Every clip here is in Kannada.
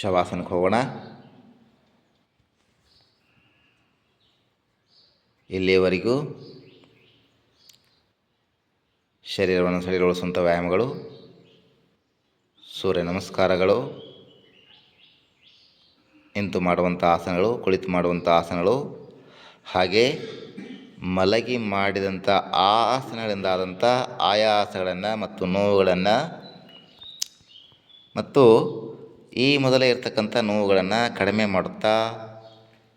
ಶವಾಸನಕ್ಕೆ ಹೋಗೋಣ. ಇಲ್ಲಿಯವರೆಗೂ ಶರೀರವನ್ನು ಸಡಿಲಗೊಳಿಸುವಂಥ ವ್ಯಾಯಾಮಗಳು. ಸೂರ್ಯ ನಮಸ್ಕಾರಗಳು. ನಿಂತು ಮಾಡುವಂಥ ಆಸನಗಳು, ಕುಳಿತು ಮಾಡುವಂಥ ಆಸನಗಳು. ಹಾಗೆ ಮಲಗಿ ಮಾಡಿದಂಥ ಆಸನಗಳಿಂದಾದಂಥ ಆಯಾಸಗಳನ್ನು ಮತ್ತು ನೋವುಗಳನ್ನು ಮತ್ತು ಈ ಮೊದಲೇ ಇರತಕ್ಕಂಥ ನೋವುಗಳನ್ನು ಕಡಿಮೆ ಮಾಡುತ್ತಾ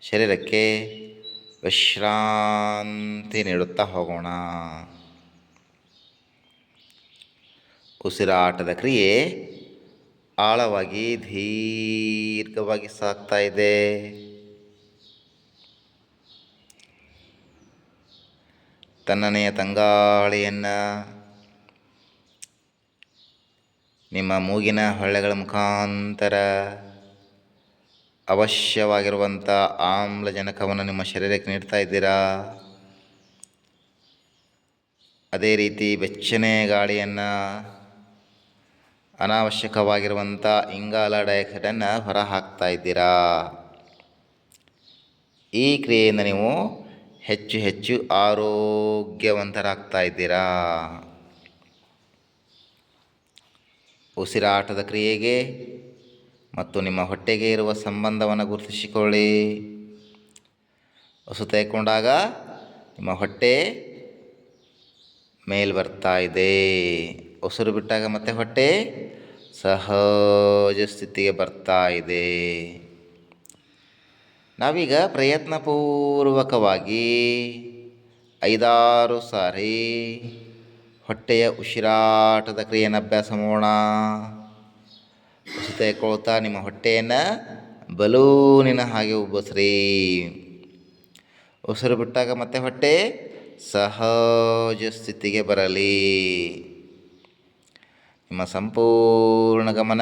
ಶರೀರಕ್ಕೆ ವಿಶ್ರಾಂತಿ ನೀಡುತ್ತಾ ಹೋಗೋಣ. ಉಸಿರಾಟದ ಕ್ರಿಯೆ ಆಳವಾಗಿ, ದೀರ್ಘವಾಗಿ ಸಾಗ್ತಾ ಇದೆ. ತನ್ನನೆಯ ತಂಗಾಳಿಯನ್ನು ನಿಮ್ಮ ಮೂಗಿನ ಹೊಳ್ಳೆಗಳ ಮುಖಾಂತರ ಅವಶ್ಯವಾಗಿರುವಂಥ ಆಮ್ಲಜನಕವನ್ನು ನಿಮ್ಮ ಶರೀರಕ್ಕೆ ನೀಡ್ತಾ ಇದ್ದೀರಾ? ಅದೇ ರೀತಿ ಬೆಚ್ಚನೆ ಗಾಳಿಯನ್ನು ಅನಾವಶ್ಯಕವಾಗಿರುವಂಥ ಇಂಗಾಲ ಡೈಆಕ್ಸೈಡನ್ನು ಹೊರ ಹಾಕ್ತಾ ಇದ್ದೀರಾ? ಈ ಕ್ರಿಯೆಯಿಂದ ನೀವು ಹೆಚ್ಚು ಹೆಚ್ಚು ಆರೋಗ್ಯವಂತರಾಗ್ತಾ ಇದ್ದೀರಾ? ಉಸಿರಾಟದ ಕ್ರಿಯೆಗೆ ಮತ್ತು ನಿಮ್ಮ ಹೊಟ್ಟೆಗೆ ಇರುವ ಸಂಬಂಧವನ್ನು ಗುರುತಿಸಿಕೊಳ್ಳಿ. ಹೊಸ ತೆಗೆದುಕೊಂಡಾಗ ನಿಮ್ಮ ಹೊಟ್ಟೆ ಮೇಲೆ ಬರ್ತಾ ಇದೆ. ಉಸಿರು ಬಿಟ್ಟಾಗ ಮತ್ತೆ ಹೊಟ್ಟೆ ಸಹಜ ಸ್ಥಿತಿಗೆ ಬರ್ತಾ ಇದೆ. ನಾವೀಗ ಪ್ರಯತ್ನಪೂರ್ವಕವಾಗಿ ಐದಾರು ಸಾರಿ ಹೊಟ್ಟೆಯ ಉಸಿರಾಟದ ಕ್ರಿಯೆಯನ್ನು ಅಭ್ಯಾಸ ಮಾಡೋಣ. ಉಸಿತ ಕೊಳ್ತಾ ನಿಮ್ಮ ಹೊಟ್ಟೆಯನ್ನು ಬಲೂನಿನ ಹಾಗೆ ಉಬ್ಬಸ್ರಿ. ಉಸಿರು ಬಿಟ್ಟಾಗ ಮತ್ತೆ ಹೊಟ್ಟೆ ಸಹಜ ಸ್ಥಿತಿಗೆ ಬರಲಿ. ನಿಮ್ಮ ಸಂಪೂರ್ಣ ಗಮನ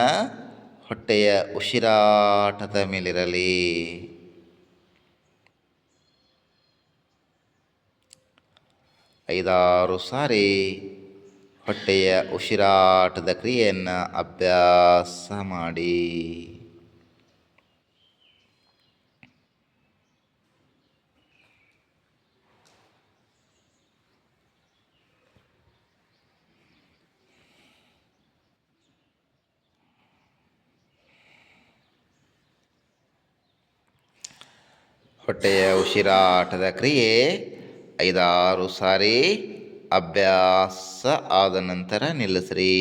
ಹೊಟ್ಟೆಯ ಉಸಿರಾಟದ ಮೇಲಿರಲಿ. ಐದಾರು ಸಾರಿ ಹೊಟ್ಟೆಯ ಉಸಿರಾಟದ ಕ್ರಿಯೆಯನ್ನು ಅಭ್ಯಾಸ ಮಾಡಿ. ಹೊಟ್ಟೆಯ ಉಸಿರಾಟದ ಕ್ರಿಯೆ ಐದಾರು ಸಾರಿ ಅಭ್ಯಾಸ ಆದ ನಂತರ ನಿಲ್ಲಿಸ್ರಿ.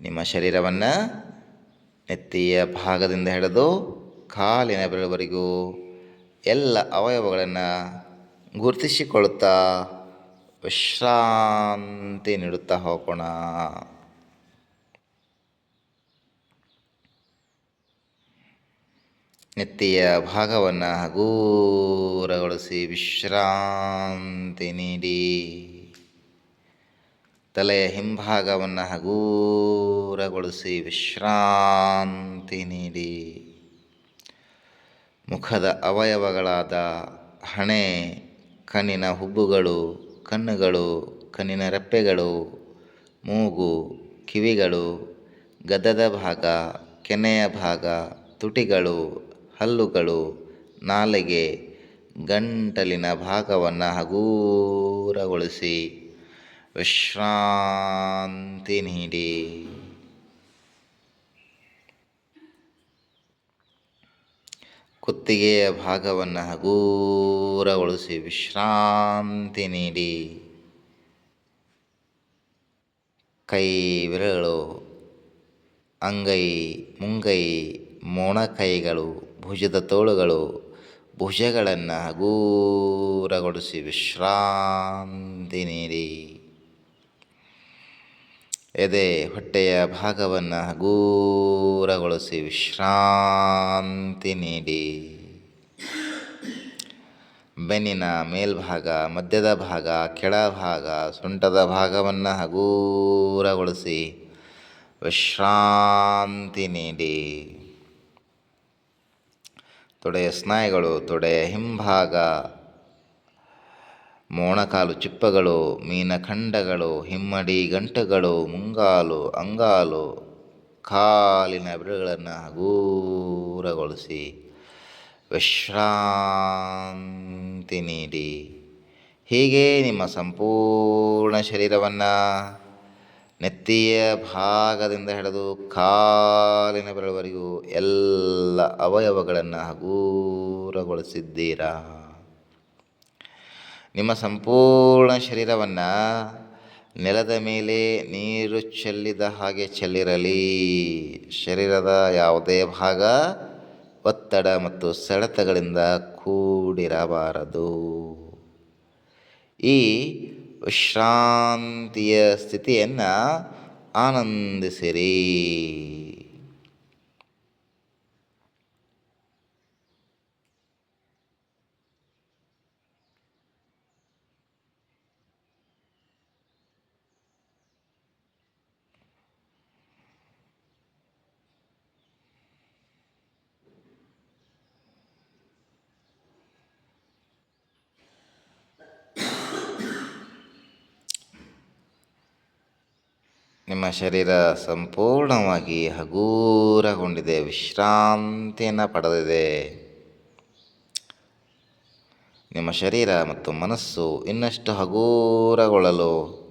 ನಿಮ್ಮ ಶರೀರವನ್ನು ನೆತ್ತಿಯ ಭಾಗದಿಂದ ಹಿಡಿದು ಕಾಲಿನ ಬೆರಳುವರೆಗೂ ಎಲ್ಲ ಅವಯವಗಳನ್ನು ಗುರುತಿಸಿಕೊಳ್ಳುತ್ತಾ ವಿಶ್ರಾಂತಿ ನೀಡುತ್ತಾ ಹೋಗೋಣ. ನೆತ್ತಿಯ ಭಾಗವನ್ನು ಹಗೂರಗೊಳಿಸಿ ವಿಶ್ರಾಂತಿ ನೀಡಿ. ತಲೆಯ ಹಿಂಭಾಗವನ್ನು ಹಗೂರಗೊಳಿಸಿ ವಿಶ್ರಾಂತಿ ನೀಡಿ. ಮುಖದ ಅವಯವಗಳಾದ ಹಣೆ, ಕಣ್ಣಿನ ಹುಬ್ಬುಗಳು, ಕಣ್ಣುಗಳು, ಕಣ್ಣಿನ ರೆಪ್ಪೆಗಳು, ಮೂಗು, ಕಿವಿಗಳು, ಗದದ ಭಾಗ, ಕೆನೆಯ ಭಾಗ, ತುಟಿಗಳು ಹಲ್ಲುಗಳು ನಾಲಿಗೆ ಗಂಟಲಿನ ಭಾಗವನ್ನು ಹಗೂರಗೊಳಿಸಿ ವಿಶ್ರಾಂತಿ ನೀಡಿ. ಕುತ್ತಿಗೆಯ ಭಾಗವನ್ನು ಹಗೂರಗೊಳಿಸಿ ವಿಶ್ರಾಂತಿ ನೀಡಿ. ಕೈ ವಿರಳು ಅಂಗೈ, ಮುಂಗೈ, ಮೊಣಕೈಗಳು ಭುಜದ ತೋಳುಗಳು ಭುಜಗಳನ್ನು ಹಗೂರಗೊಳಿಸಿ ವಿಶ್ರಾಂತಿ ನೀಡಿ. ಎದೆ ಹೊಟ್ಟೆಯ ಭಾಗವನ್ನು ಹಗೂರಗೊಳಿಸಿ ವಿಶ್ರಾಂತಿ ನೀಡಿ. ಬೆನ್ನಿನ ಮೇಲ್ಭಾಗ, ಮಧ್ಯದ ಭಾಗ, ಕೆಳಭಾಗ, ಸೊಂಟದ ಭಾಗವನ್ನು ಹಗೂರಗೊಳಿಸಿ ವಿಶ್ರಾಂತಿ ನೀಡಿ. ತೊಡೆಯ ಸ್ನಾಯುಗಳು ತೊಡೆಯ ಹಿಂಭಾಗ, ಮೋಣಕಾಲು ಚಿಪ್ಪಗಳು, ಮೀನಖಂಡಗಳು, ಹಿಮ್ಮಡಿ ಗಂಟುಗಳು, ಮುಂಗಾಲು, ಅಂಗಾಲು, ಕಾಲಿನ ಬೆರಳುಗಳನ್ನು ಹಗೂರಗೊಳಿಸಿ ವಿಶ್ರಾಂತಿ ನೀಡಿ. ಹೀಗೆ ನಿಮ್ಮ ಸಂಪೂರ್ಣ ಶರೀರವನ್ನು ನೆತ್ತಿಯ ಭಾಗದಿಂದ ಹಿಡಿದು ಕಾಲಿನ ಬೆರಳುವರೆಗೂ ಎಲ್ಲ ಅವಯವಗಳನ್ನು ಹಗೂರಗೊಳಿಸಿದ್ದೀರಾ? ನಿಮ್ಮ ಸಂಪೂರ್ಣ ಶರೀರವನ್ನು ನೆಲದ ಮೇಲೆ ನೀರು ಚೆಲ್ಲಿದ ಹಾಗೆ ಚೆಲ್ಲಿರಲಿ. ಶರೀರದ ಯಾವುದೇ ಭಾಗ ಒತ್ತಡ ಮತ್ತು ಸೆಳೆತಗಳಿಂದ ಕೂಡಿರಬಾರದು. ಈ ವಿಶ್ರಾಂತಿಯ ಸ್ಥಿತಿಯನ್ನು ಆನಂದಿಸಿರಿ. ನಿಮ್ಮ ಶರೀರ ಸಂಪೂರ್ಣವಾಗಿ ಹಗೂರಗೊಂಡಿದೆ, ವಿಶ್ರಾಂತಿಯನ್ನು ಪಡೆದಿದೆ. ನಿಮ್ಮ ಶರೀರ ಮತ್ತು ಮನಸ್ಸು ಇನ್ನಷ್ಟು ಹಗೂರಗೊಳ್ಳಲು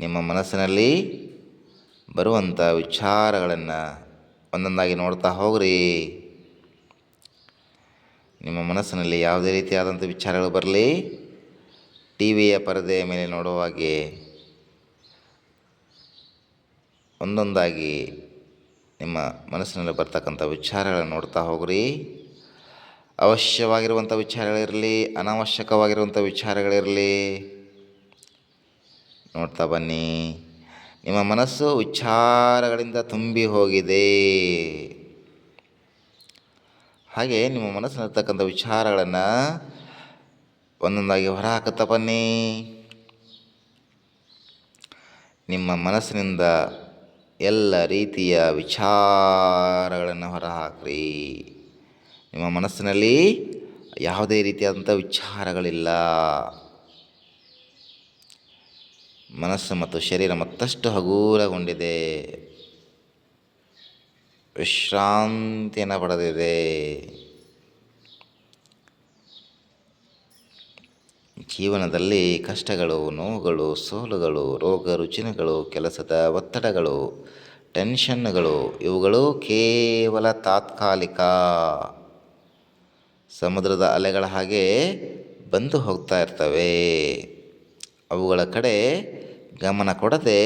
ನಿಮ್ಮ ಮನಸ್ಸಿನಲ್ಲಿ ಬರುವಂಥ ವಿಚಾರಗಳನ್ನು ಒಂದೊಂದಾಗಿ ನೋಡ್ತಾ ಹೋಗ್ರಿ. ನಿಮ್ಮ ಮನಸ್ಸಿನಲ್ಲಿ ಯಾವುದೇ ರೀತಿಯಾದಂಥ ವಿಚಾರಗಳು ಬರಲಿ. ಟಿ ವಿಯ ಪರದೆಯ ಮೇಲೆ ನೋಡುವಾಗೆ ಒಂದೊಂದಾಗಿ ನಿಮ್ಮ ಮನಸ್ಸಿನಲ್ಲಿ ಬರ್ತಕ್ಕಂಥ ವಿಚಾರಗಳನ್ನು ನೋಡ್ತಾ ಹೋಗ್ರಿ. ಅವಶ್ಯವಾಗಿರುವಂಥ ವಿಚಾರಗಳಿರಲಿ, ಅನಾವಶ್ಯಕವಾಗಿರುವಂಥ ವಿಚಾರಗಳಿರಲಿ, ನೋಡ್ತಾ ಬನ್ನಿ. ನಿಮ್ಮ ಮನಸ್ಸು ವಿಚಾರಗಳಿಂದ ತುಂಬಿ ಹೋಗಿದೆ. ಹಾಗೆ ನಿಮ್ಮ ಮನಸ್ಸಿನಲ್ಲಿರ್ತಕ್ಕಂಥ ವಿಚಾರಗಳನ್ನು ಒಂದೊಂದಾಗಿ ಹೊರ ಹಾಕುತ್ತಾ ನಿಮ್ಮ ಮನಸ್ಸಿನಿಂದ ಎಲ್ಲ ರೀತಿಯ ವಿಚಾರಗಳನ್ನು ಹೊರಹಾಕ್ರಿ ನಿಮ್ಮ ಮನಸ್ಸಿನಲ್ಲಿ ಯಾವುದೇ ರೀತಿಯಾದಂಥ ವಿಚಾರಗಳಿಲ್ಲ. ಮನಸ್ಸು ಮತ್ತು ಶರೀರ ಮತ್ತಷ್ಟು ಹಗೂರಗೊಂಡಿದೆ. ವಿಶ್ರಾಂತಿಯನ್ನು ಪಡೆದಿದೆ. ಜೀವನದಲ್ಲಿ ಕಷ್ಟಗಳು, ನೋವುಗಳು, ಸೋಲುಗಳು, ರೋಗ ರುಜಿನಗಳು, ಕೆಲಸದ ಒತ್ತಡಗಳು, ಟೆನ್ಷನ್ಗಳು, ಇವುಗಳು ಕೇವಲ ತಾತ್ಕಾಲಿಕ ಸಮುದ್ರದ ಅಲೆಗಳ ಹಾಗೆ ಬಂದು ಹೋಗ್ತಾ ಇರ್ತವೆ. ಅವುಗಳ ಕಡೆ ಗಮನ ಕೊಡದೆ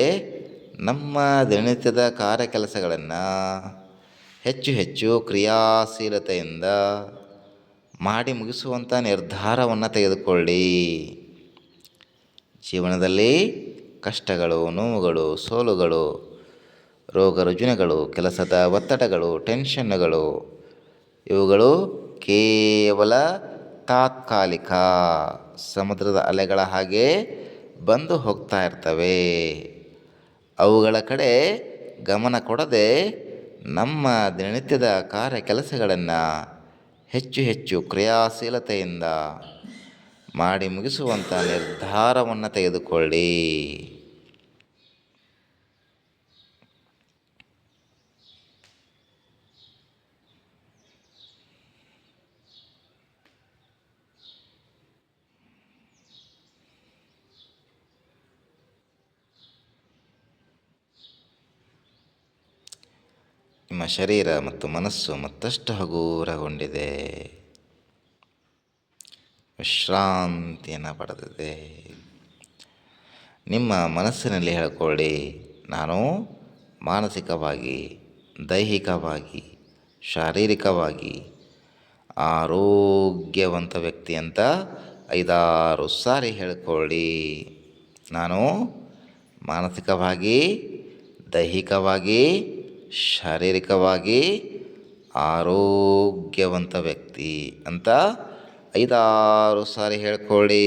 ನಮ್ಮ ದಿನನಿತ್ಯದ ಕಾರ್ಯ ಕೆಲಸಗಳನ್ನು ಹೆಚ್ಚು ಹೆಚ್ಚು ಕ್ರಿಯಾಶೀಲತೆಯಿಂದ ಮಾಡಿ ಮುಗಿಸುವಂಥ ನಿರ್ಧಾರವನ್ನು ತೆಗೆದುಕೊಳ್ಳಿ. ಜೀವನದಲ್ಲಿ ಕಷ್ಟಗಳು, ನೋವುಗಳು, ಸೋಲುಗಳು, ರೋಗ ರುಜಿನಗಳು, ಕೆಲಸದ ಒತ್ತಡಗಳು, ಟೆನ್ಷನ್ಗಳು, ಇವುಗಳು ಕೇವಲ ತಾತ್ಕಾಲಿಕ ಸಮುದ್ರದ ಅಲೆಗಳ ಹಾಗೆ ಬಂದು ಹೋಗ್ತಾ ಇರ್ತವೆ. ಅವುಗಳ ಕಡೆ ಗಮನ ಕೊಡದೆ ನಮ್ಮ ದಿನನಿತ್ಯದ ಕಾರ್ಯ ಕೆಲಸಗಳನ್ನು ಹೆಚ್ಚು ಹೆಚ್ಚು ಕ್ರಿಯಾಶೀಲತೆಯಿಂದ ಮಾಡಿ ಮುಗಿಸುವಂಥ ನಿರ್ಧಾರವನ್ನು ತೆಗೆದುಕೊಳ್ಳಿ. ಶರೀರ ಮತ್ತು ಮನಸ್ಸು ಮತ್ತಷ್ಟು ಹಗೂರಗೊಂಡಿದೆ. ವಿಶ್ರಾಂತಿಯನ್ನು ಪಡೆದಿದೆ. ನಿಮ್ಮ ಮನಸ್ಸಿನಲ್ಲಿ ಹೇಳ್ಕೊಳ್ಳಿ, ನಾನು ಮಾನಸಿಕವಾಗಿ, ದೈಹಿಕವಾಗಿ, ಶಾರೀರಿಕವಾಗಿ ಆರೋಗ್ಯವಂತ ವ್ಯಕ್ತಿ ಅಂತ ಐದಾರು ಸಾರಿ ಹೇಳ್ಕೊಳ್ಳಿ. ನಾನು ಮಾನಸಿಕವಾಗಿ, ದೈಹಿಕವಾಗಿ ಶಾರೀರಿಕವಾಗಿ ಆರೋಗ್ಯವಂತ ವ್ಯಕ್ತಿ ಅಂತ ಐದಾರು ಸಾರಿ ಹೇಳ್ಕೊಳ್ಳಿ.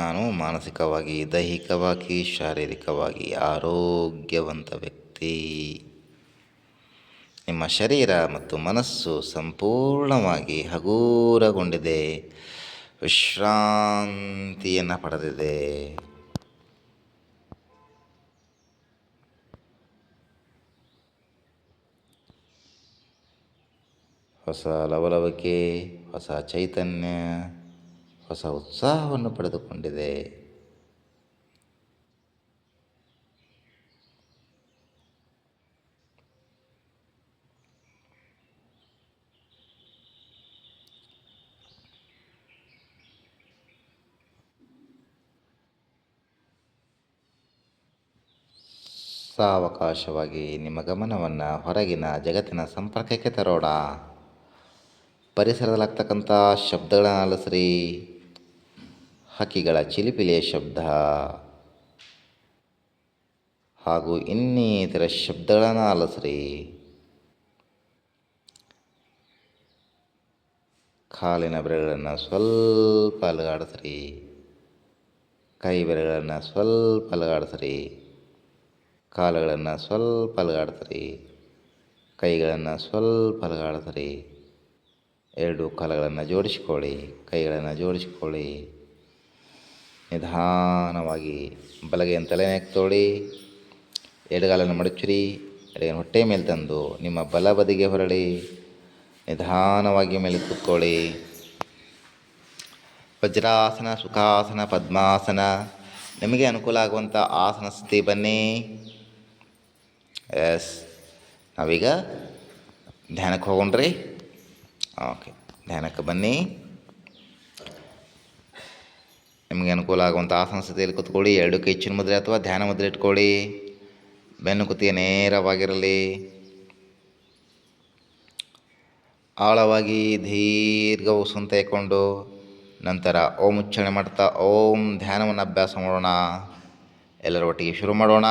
ನಾನು ಮಾನಸಿಕವಾಗಿ, ದೈಹಿಕವಾಗಿ, ಶಾರೀರಿಕವಾಗಿ ಆರೋಗ್ಯವಂತ ವ್ಯಕ್ತಿ. ನಿಮ್ಮ ಶರೀರ ಮತ್ತು ಮನಸ್ಸು ಸಂಪೂರ್ಣವಾಗಿ ಹಗೂರಗೊಂಡಿದೆ. ವಿಶ್ರಾಂತಿಯನ್ನು ಪಡೆದಿದೆ. ಹೊಸ ಲವಲವಿಕೆ, ಹೊಸ ಚೈತನ್ಯ. ಹೊಸ ಉತ್ಸಾಹವನ್ನು ಪಡೆದುಕೊಂಡಿದೆ. ಸಾವಕಾಶವಾಗಿ ನಿಮ್ಮ ಗಮನವನ್ನು ಹೊರಗಿನ ಜಗತ್ತಿನ ಸಂಪರ್ಕಕ್ಕೆ ತರೋಣ. ಪರಿಸರದಲ್ಲಾಗ್ತಕ್ಕಂಥ ಶಬ್ದಗಳನ್ನು ಆಲಿಸ್ರಿ ಹಕ್ಕಿಗಳ ಚಿಲಿಪಿಲಿಯ ಶಬ್ದ. ಹಾಗೂ ಇನ್ನಿತರ ಶಬ್ದಗಳನ್ನು ಆಲಿಸ್ರಿ ಕಾಲಿನ ಬೆರಗಳನ್ನು ಸ್ವಲ್ಪ ಅಲುಗಾಡಿಸ್ರಿ. ಕೈ ಬೆರಗಳನ್ನು ಸ್ವಲ್ಪ ಅಲುಗಾಡಿಸ್ರಿ. ಕಾಲುಗಳನ್ನು ಸ್ವಲ್ಪ ಅಲುಗಾಡಿಸ್ರಿ. ಕೈಗಳನ್ನು ಸ್ವಲ್ಪ ಅಲುಗಾಡಿಸ್ರಿ. ಎರಡು ಕಾಲುಗಳನ್ನು ಜೋಡಿಸ್ಕೊಳ್ಳಿ. ಕೈಗಳನ್ನು ಜೋಡಿಸ್ಕೊಳ್ಳಿ. ನಿಧಾನವಾಗಿ ಬಲಗೈಯನ್ನು ತಲೆನೆಗೆ ತೋಡಿ ಎಡಗಾಲನ್ನು ಮಡಚಿರಿ ಎಡಗನ್ನು ಹೊಟ್ಟೆ ಮೇಲೆ ತಂದು ನಿಮ್ಮ ಬಲ ಬದಿಗೆ ಹೊರಳಿ ನಿಧಾನವಾಗಿ ಮೇಲೆ ಕೂತ್ಕೊಳ್ಳಿ. ವಜ್ರಾಸನ, ಸುಖಾಸನ, ಪದ್ಮಾಸನ, ನಿಮಗೆ ಅನುಕೂಲ ಆಗುವಂಥ ಆಸನ ಸ್ಥಿತಿ ಬನ್ನಿ. ಎಸ್ ನಾವೀಗ ಧ್ಯಾನಕ್ಕೆ ಹೋಗೋಣ್ರಿ. ಓಕೆ ಧ್ಯಾನಕ್ಕೆ ಬನ್ನಿ. ನಿಮಗೆ ಅನುಕೂಲ ಆಗುವಂಥ ಆಸನ ಸ್ಥಿತಿಯಲ್ಲಿ ಕೂತ್ಕೊಳ್ಳಿ, ಎರಡು ಕೈ ಮುದ್ರೆ ಅಥವಾ ಧ್ಯಾನ ಮುದ್ರೆ ಇಟ್ಕೊಳ್ಳಿ. ಬೆನ್ನು ಕುತ್ತಿಗೆ ನೇರವಾಗಿರಲಿ. ಆಳವಾಗಿ ದೀರ್ಘ ಉಸಿರನ್ನು ಇಕ್ಕೊಂಡು ನಂತರ ಓಂ ಉಚ್ಚಾರಣೆ ಮಾಡ್ತಾ ಓಂ ಧ್ಯಾನವನ್ನು ಅಭ್ಯಾಸ ಮಾಡೋಣ. ಎಲ್ಲರ ಒಟ್ಟಿಗೆ ಶುರು ಮಾಡೋಣ.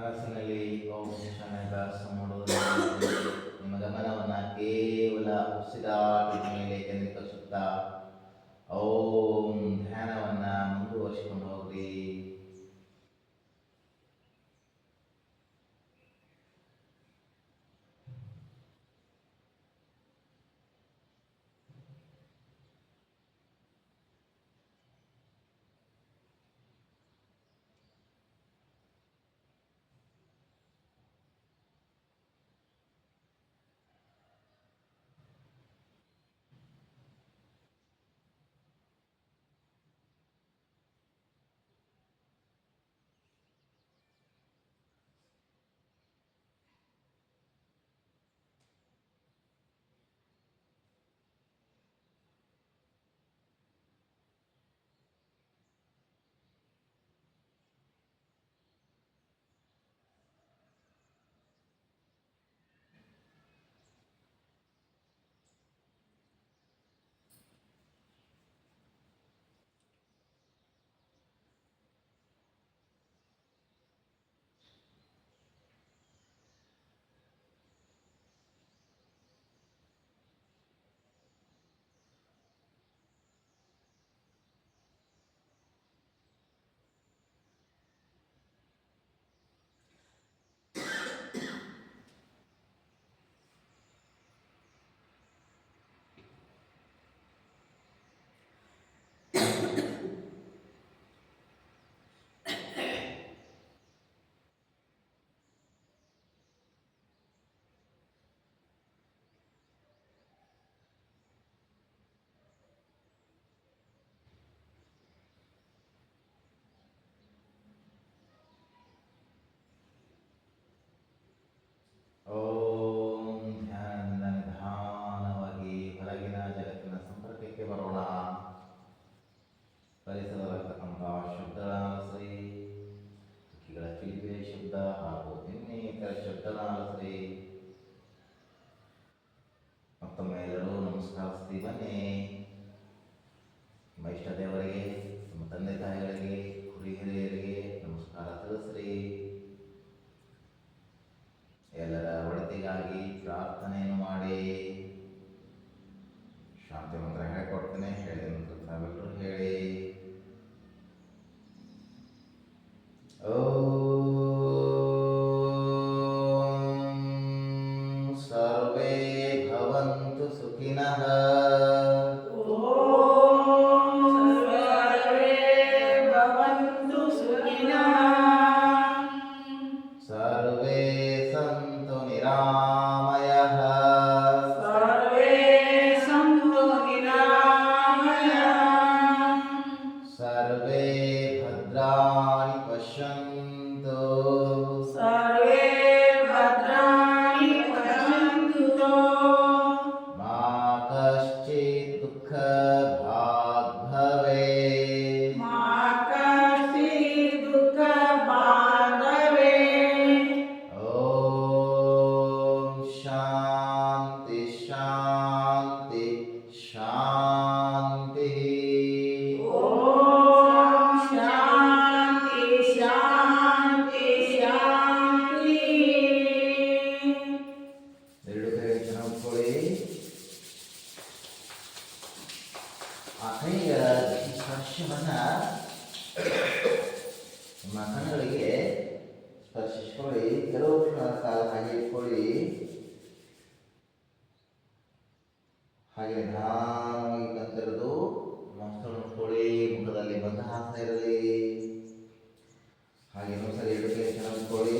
ಮನಸ್ಸಿನಲ್ಲಿ ಓಂಶನದ ಮಾಡುವುದರಿಂದ ನಿಮ್ಮ ಗಮನವನ್ನು ಕೇವಲ ಉಸಿರಾಟದ ಮೇಲೆ ಕೇಂದ್ರ ಪ್ರಾರ್ಥನೆಯನ್ನು ಮಾಡಿ. ಶಾಂತಿ ಮಂತ್ರ ಹೇಳಿಕೊಡ್ತೇನೆ. ಹೇಳಿದ ಮಂತ್ರ ಹೇಳಿ. ಹಾಗೆ ನಿಧಾನವಾಗಿ ಕತ್ತಿರದು ಮಾಸ್ಟರ್ ಮುಟ್ಕೊಳ್ಳಿ ಮುಖದಲ್ಲಿ ಬಂದು ಹಾಕ್ತಾ ಇರಲಿ. ಹಾಗೆ ಇನ್ನೊಂದ್ಸರಿ ಎಡುಕೇಶನ್ ಮುಟ್ಕೊಳ್ಳಿ